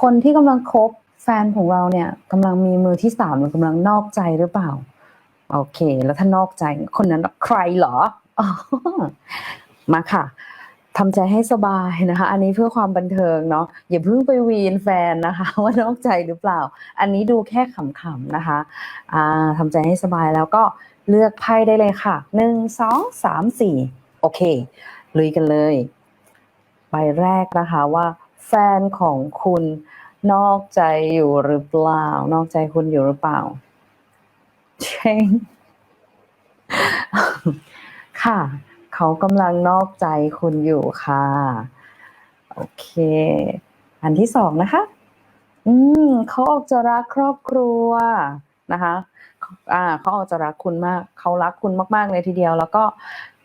คนที่กำลังคบแฟนของเราเนี่ยกำลังมีมือที่สามหรือกำลังนอกใจหรือเปล่า โอเค แล้วถ้านอกใจคนนั้นใครเหรออมาค่ะทำใจให้สบายนะคะ อันนี้เพื่อความบันเทิงเนาะอย่าเพิ่งไปวีนแฟนนะคะ ว่านอกใจหรือเปล่า อันนี้ดูแค่ขำๆนะคะอ่าทำใจให้สบายแล้วก็เลือกไพ่ได้เลยค่ะหนึ่งสองสามสี่โอเค ลุยกันเลย ใบแรกนะคะว่า แฟนของคุณนอกใจอยู่หรือเปล่า นอกใจคุณอยู่หรือเปล่าเชงค่ะ เขากำลังนอกใจคุณอยู่ค่ะ โอเค อันที่สองนะคะ อืมเขาออกจะรักครอบครัวนะคะ อ่าเขาออกจะรักคุณมาก เขารักคุณมาก ๆ เลยทีเดียว แล้วก็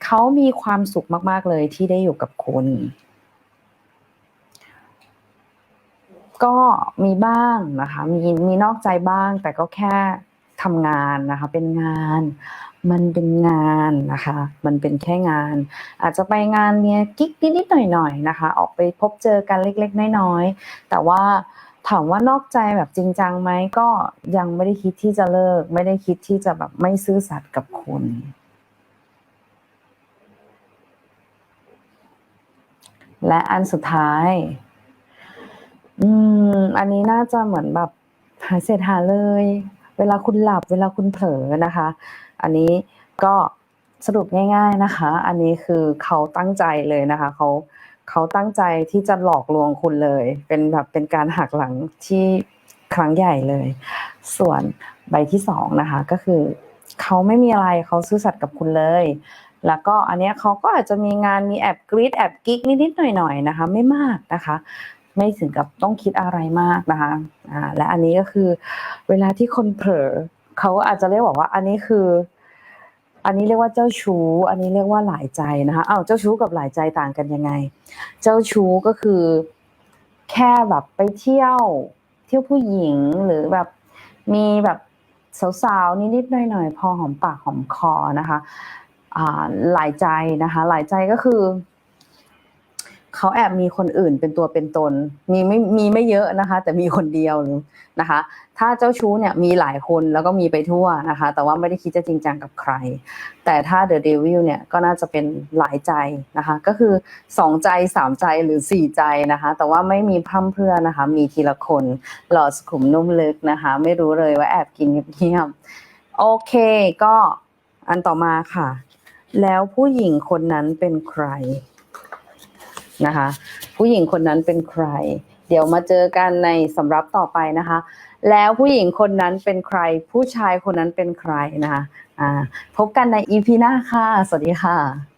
เขามีความสุขมาก ๆ เลยที่ได้อยู่กับคุณ ก็มีบ้างนะคะ มีมีนอกใจบ้าง แต่ก็แค่ทำงานนะคะ เป็นงาน มันเป็นงานนะคะ มันเป็นแค่งาน อาจจะไปงานเนี้ยกิ๊กนิดๆหน่อยๆนะคะ ออกไปพบเจอกันเล็ก ๆ น้อยๆแต่ว่าถามว่านอกใจแบบจริงจังไหมก็ยังไม่ได้คิดที่จะเลิก ไม่ได้คิดที่จะแบบไม่ซื่อสัตย์กับคุณและอันสุดท้าย อืม อันนี้น่าจะเหมือนแบบหาเสร็จหาเลย เวลาคุณหลับ เวลาคุณเผลอนะคะ อันนี้ก็สรุปง่าย ๆนะคะ อันนี้คือเขาตั้งใจเลยนะคะเขาเขาตั้งใจที่จะหลอกลวงคุณเลย เป็นแบบเป็นการหักหลังที่ครั้งใหญ่เลย ส่วนใบที่สองนะคะก็คือเขาไม่มีอะไรเขาซื่อสัตย์กับคุณเลย แล้วก็อันเนี้ยเขาก็อาจจะมีงานมีแอบกรีดแอบกิ๊กนิดๆหน่อยๆนะคะ ไม่มากนะคะ ไม่ถึงกับต้องคิดอะไรมากนะคะอ่าและอันนี้ก็คือ เวลาที่คนเผลอเขาอาจจะเรียกบอกว่า อันนี้คือ อันนี้เรียกว่าเจ้าชู้ อันนี้เรียกว่าหลายใจนะคะอ้าวเจ้าชู้กับหลายใจต่างกันยังไง เจ้าชู้ก็คือ แค่แบบไปเที่ยวเที่ยวผู้หญิงหรือแบบมีแบบสาวๆนิดๆหน่อยๆพอหอมปากหอมคอนะคะอ่าหลายใจนะคะ หลายใจก็คือ เขาแอบมีคนอื่นเป็นตัวเป็นตน มีไม่มีไม่เยอะนะคะ แต่มีคนเดียวนะคะ ถ้าเจ้าชู้เนี่ยมีหลายคนแล้วก็มีไปทั่วนะคะ แต่ว่าไม่ได้คิดจะจริงจังกับใคร แต่ถ้า The Devil เนี่ยก็น่าจะเป็นหลายใจนะคะ ก็คือสองใจสามใจหรือสี่ใจนะคะ แต่ว่าไม่มีพร่ำเพรื่อนะคะ มีทีละคนหล่อสุขุมนุ่มลึกนะคะ ไม่รู้เลยว่าแอบกินเงียบโอเคก็อันต่อมาค่ะ แล้วผู้หญิงคนนั้นเป็นใคร นะคะ ผู้หญิงคนนั้นเป็นใคร เดี๋ยวมาเจอกันในสำรับต่อไปนะคะ แล้วผู้หญิงคนนั้นเป็นใคร ผู้ชายคนนั้นเป็นใครนะคะพบกันในอีพีหน้าค่ะ สวัสดีค่ะ